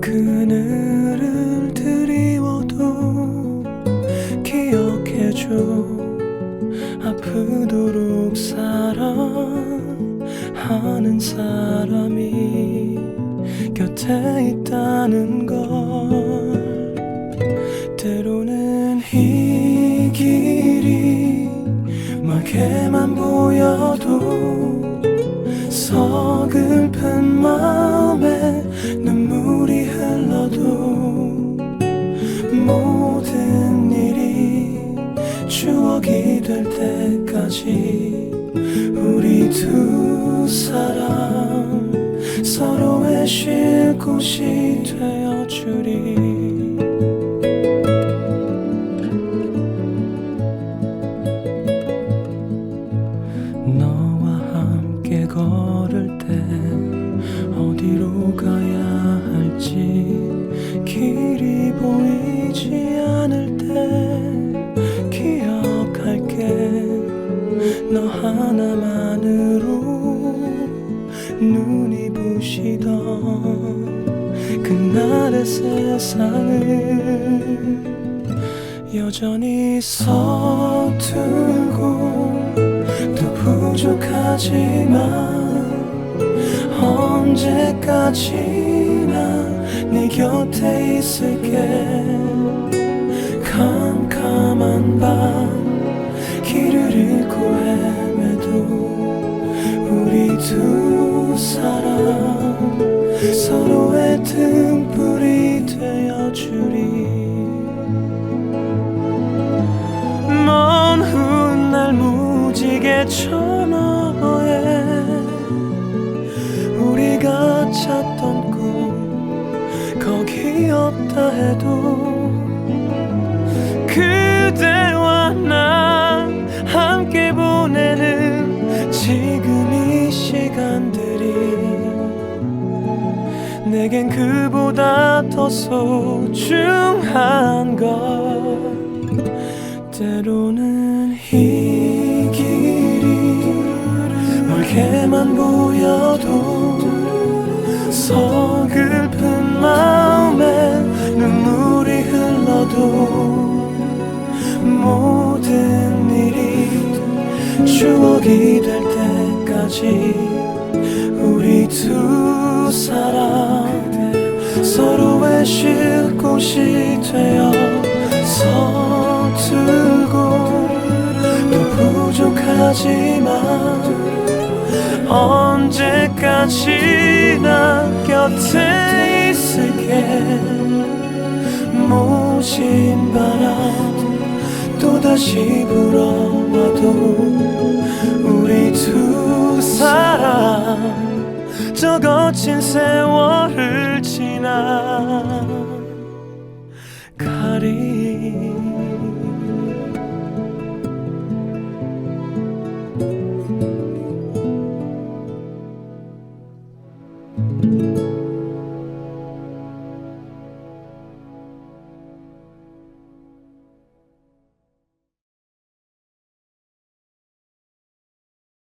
그늘을 드리워도 기억해줘. 아프도록 사랑하는 사람이 곁에 있다는 걸 모든 일이 추억이 될 때까지 우리 두 사람 서로의 쉴 곳이 되어주리 부시던 그날의 세상을 여전히 서툴고 또 부족하지만 언제까지나 네 곁에 있을게. 캄캄한 밤 길을 잃고 헤매도 우리 두 사람 서로의 등불이 되어주리. 먼 훗날 무지개 저 너머에 우리가 찾던 꿈 거기 없다 해도 그대와 나 함께 보내는 지금 이 시간들이 내겐 그보다 더 소중한 것. 때로는 이 길이 멀게만 보여도 서글픈 마음에 눈물이 흘러도 모든 일이 추억이 될 때까지 쉴 곳이 되어 서툴고 또 부족하지만 언제까지나 곁에 있을게. 모진 바람 또다시 불어와도 우리 두 사람 저 거친 세월을 지나